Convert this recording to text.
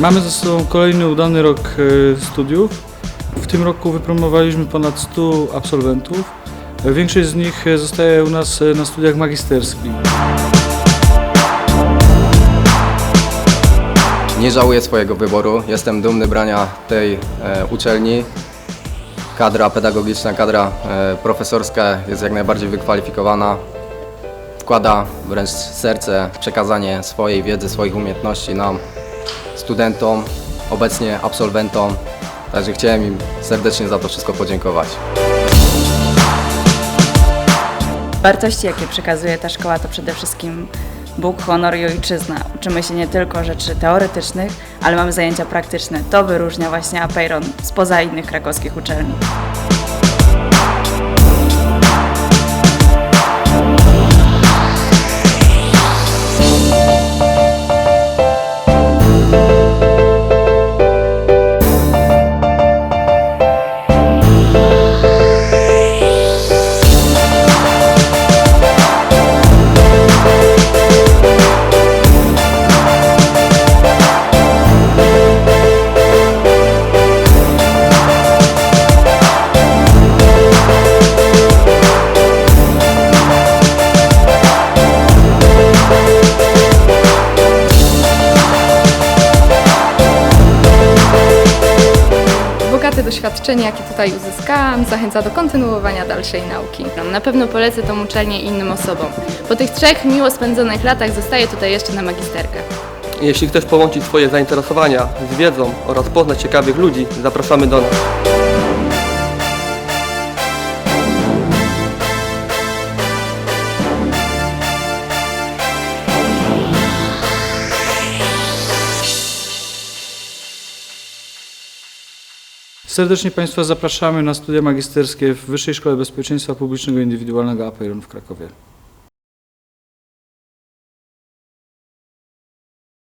Mamy ze sobą kolejny udany rok e, studiów. W tym roku wypromowaliśmy ponad 100 absolwentów. E, Większość z nich e, zostaje u nas na studiach magisterskich. Nie żałuję swojego wyboru. Jestem dumny brania tej uczelni. Kadra pedagogiczna, kadra profesorska jest jak najbardziej wykwalifikowana. Wkłada wręcz serce przekazanie swojej wiedzy, swoich umiejętności nam, studentom, obecnie absolwentom. Także chciałem im serdecznie za to wszystko podziękować. Wartości, jakie przekazuje ta szkoła, to przede wszystkim Bóg, honor i ojczyzna. Uczymy się nie tylko rzeczy teoretycznych, ale mamy zajęcia praktyczne. To wyróżnia właśnie Apeiron spoza innych krakowskich uczelni. Doświadczenie, jakie tutaj uzyskałam, zachęca do kontynuowania dalszej nauki. Na pewno polecę tą uczelnię innym osobom. Po tych trzech miło spędzonych latach zostaję tutaj jeszcze na magisterkę. Jeśli chcesz połączyć swoje zainteresowania z wiedzą oraz poznać ciekawych ludzi, zapraszamy do nas. Serdecznie Państwa zapraszamy na studia magisterskie w Wyższej Szkole Bezpieczeństwa Publicznego Indywidualnego Apeiron w Krakowie.